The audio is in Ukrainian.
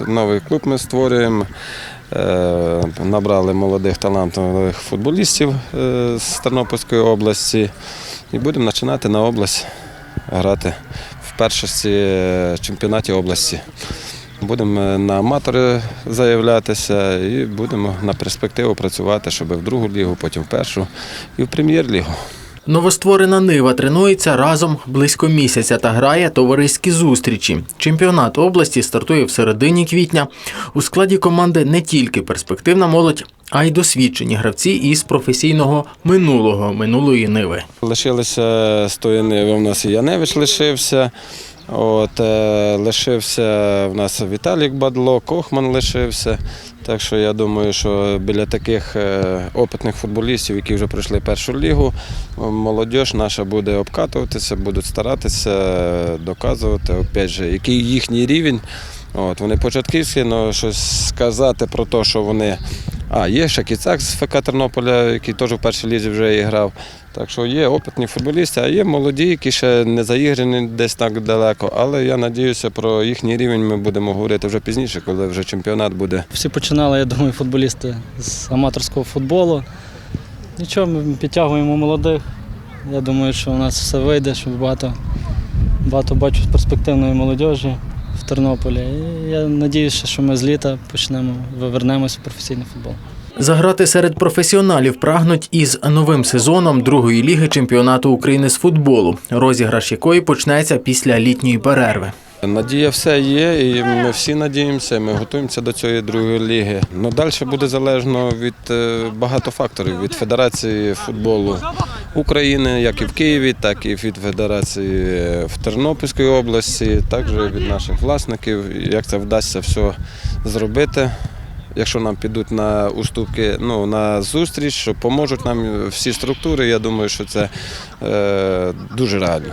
новий клуб ми створюємо. Е, Набрали молодих талантливих футболістів е, з Тернопільської області і будемо починати на область грати в першості е, чемпіонаті області. Будемо на аматори заявлятися і будемо на перспективу працювати, щоб в другу лігу, потім в першу і в прем'єр-лігу. Новостворена Нива тренується разом близько місяця та грає товариські зустрічі. Чемпіонат області стартує в середині квітня. У складі команди не тільки перспективна молодь, а й досвідчені гравці із професійного минулого минулої Ниви. Лишилися з тої ниви. У нас і Яневич лишився. От, е, лишився в нас Віталік Бадло, Кохман лишився. Так що я думаю, що біля таких е, опитних футболістів, які вже пройшли першу лігу, молодь наша буде обкатуватися, будуть старатися е, доказувати, опять же, який їхній рівень. От, вони початківські, але щось сказати про те, що вони. А, є ще Кіцак з ФК Тернополя, який теж в першій лізі вже і грав. Так що є опитні футболісти, а є молоді, які ще не заіграні десь так далеко. Але я сподіваюся, про їхній рівень ми будемо говорити вже пізніше, коли вже чемпіонат буде. Всі починали, я думаю, футболісти з аматорського футболу. Нічого, ми підтягуємо молодих. Я думаю, що у нас все вийде, що багато, багато бачу перспективної молодіжі І я сподіваюся, що ми з літа почнемо, повернемося в професійний футбол. Заграти серед професіоналів прагнуть із новим сезоном другої ліги чемпіонату України з футболу, розіграш якої почнеться після літньої перерви. Надія все є, і ми всі надіємося, ми готуємося до цієї другої ліги. Ну, далі буде залежно від е, багато факторів від Федерації футболу України, як і в Києві, так і від Федерації в Тернопільській області, також від наших власників, як це вдасться все зробити. Якщо нам підуть на уступки, ну на зустріч, що поможуть нам всі структури, я думаю, що це е, дуже реально.